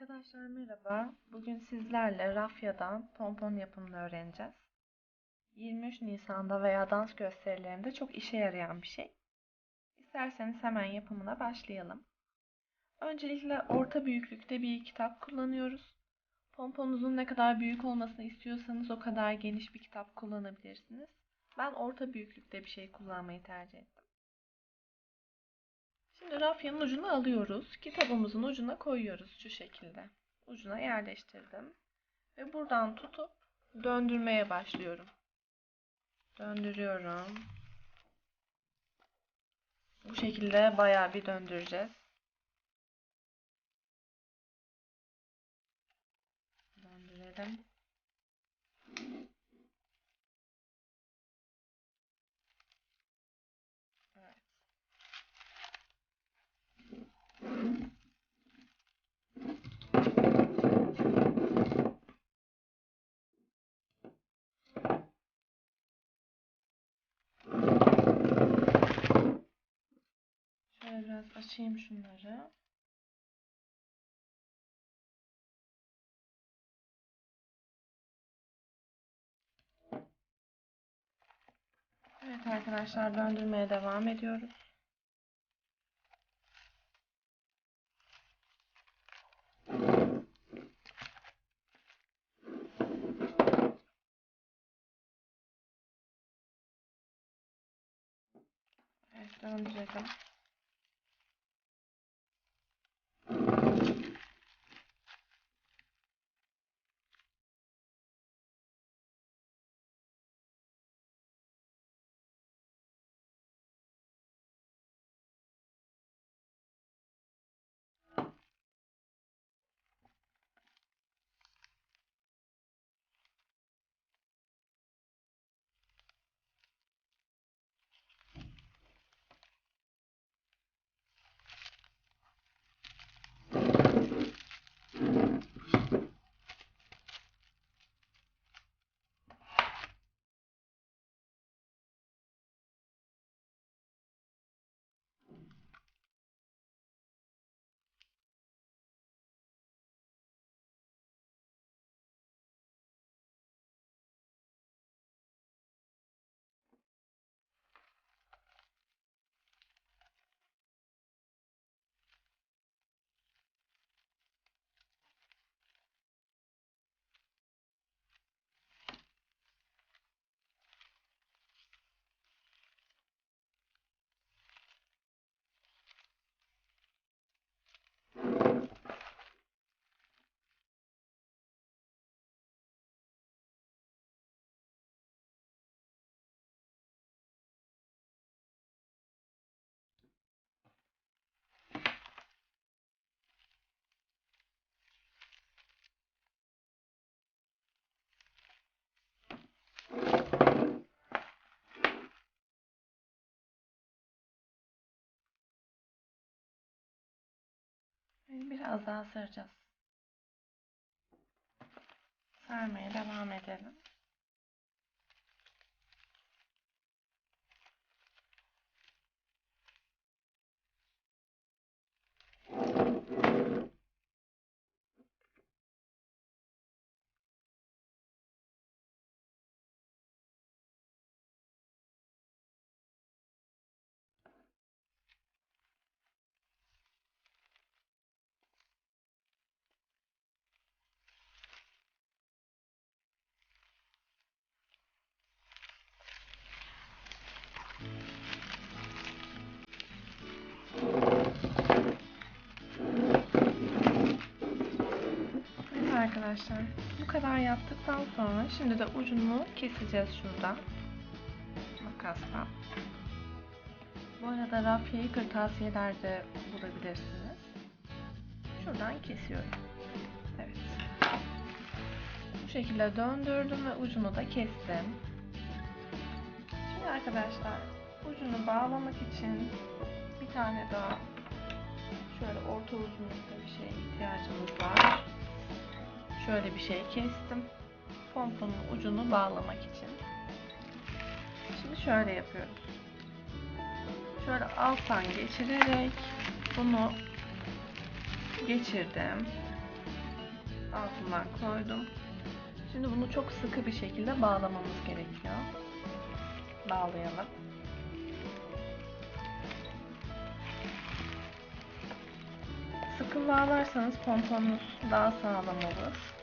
Arkadaşlar merhaba. Bugün sizlerle rafyadan pompon yapımını öğreneceğiz. 23 Nisan'da veya dans gösterilerinde çok işe yarayan bir şey. İsterseniz hemen yapımına başlayalım. Öncelikle orta büyüklükte bir kitap kullanıyoruz. Pomponunuzun ne kadar büyük olmasını istiyorsanız o kadar geniş bir kitap kullanabilirsiniz. Ben orta büyüklükte bir şey kullanmayı tercih ettim. Şimdi rafyanın ucunu alıyoruz. Kitabımızın ucuna koyuyoruz şu şekilde. Ucuna yerleştirdim. Ve buradan tutup döndürmeye başlıyorum. Döndürüyorum. Bu şekilde bayağı bir döndüreceğiz. Döndürelim. Evet. Şöyle biraz açayım şunları. Evet arkadaşlar döndürmeye devam ediyoruz. Evet döndürelim. Biraz daha saracağız. Sarmaya devam edelim. Arkadaşlar bu kadar yaptıktan sonra şimdi de ucunu keseceğiz şuradan makasla. Bu arada rafyayı kırtasiyelerde bulabilirsiniz. Şuradan kesiyorum. Evet. Bu şekilde döndürdüm ve ucunu da kestim. Şimdi arkadaşlar ucunu bağlamak için bir tane daha şöyle orta uzunlukta bir şeye ihtiyacımız var. Şöyle bir şey kestim. Pomponun ucunu bağlamak için. Şimdi şöyle yapıyoruz. Şöyle alttan geçirerek bunu geçirdim. altından koydum. Şimdi bunu çok sıkı bir şekilde bağlamamız gerekiyor. Bağlayalım. Sıkı bağlarsanız pomponunuz daha sağlam olur.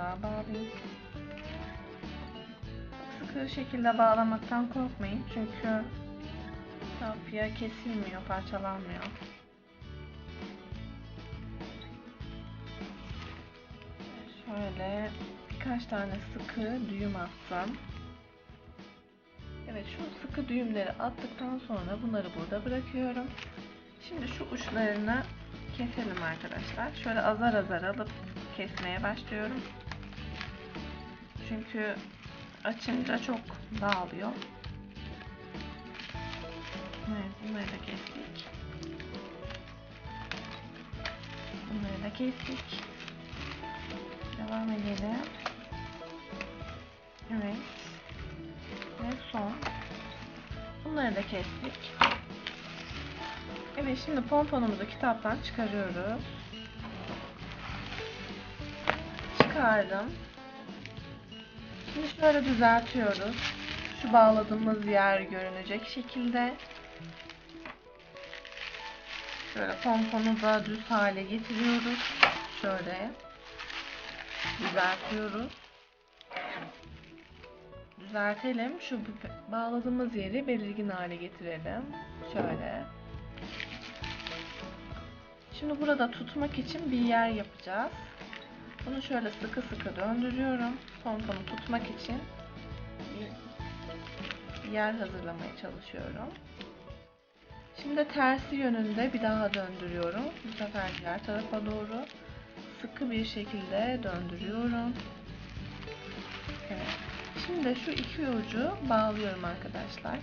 Daha bağlayayım. Çok sıkı şekilde bağlamaktan korkmayın çünkü rafya kesilmiyor, parçalanmıyor. Şöyle birkaç tane sıkı düğüm attım. Evet şu sıkı düğümleri attıktan sonra bunları burada bırakıyorum. Şimdi şu uçlarını keselim arkadaşlar. Şöyle azar azar alıp kesmeye başlıyorum. Çünkü açınca çok dağılıyor. Evet, bunları da kestik. Bunları da kestik. Devam edelim. Evet. Ve son. Bunları da kestik. Evet şimdi pomponumuzu kitaptan çıkarıyoruz. Çıkardım. Şimdi şöyle düzeltiyoruz. Şu bağladığımız yer görünecek şekilde. Şöyle pomponu da düz hale getiriyoruz. Şöyle düzeltiyoruz. Düzeltelim. Şu bağladığımız yeri belirgin hale getirelim. Şöyle. Şimdi burada tutmak için bir yer yapacağız. Bunu şöyle sıkı sıkı döndürüyorum. Pomponu tutmak için yer hazırlamaya çalışıyorum. Şimdi tersi yönünde bir daha döndürüyorum. Bu sefer diğer tarafa doğru sıkı bir şekilde döndürüyorum. Evet. Şimdi şu iki ucu bağlıyorum arkadaşlar.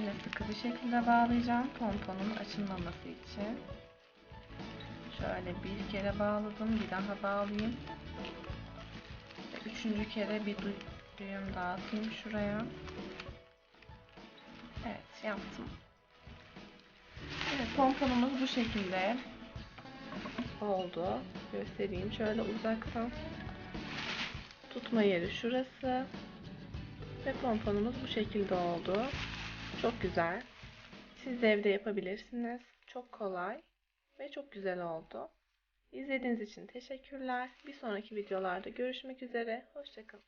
Yine sıkı bir şekilde bağlayacağım pomponun açılmaması için. Şöyle bir kere bağladım, bir daha bağlayayım. Üçüncü kere bir düğüm daha atayım şuraya. Evet, yaptım. Evet, pomponumuz bu şekilde oldu. Göstereyim şöyle uzaktan. Tutma yeri şurası. Ve pomponumuz bu şekilde oldu. Çok güzel. Siz de evde yapabilirsiniz. Çok kolay ve çok güzel oldu. İzlediğiniz için teşekkürler. Bir sonraki videolarda görüşmek üzere. Hoşçakalın.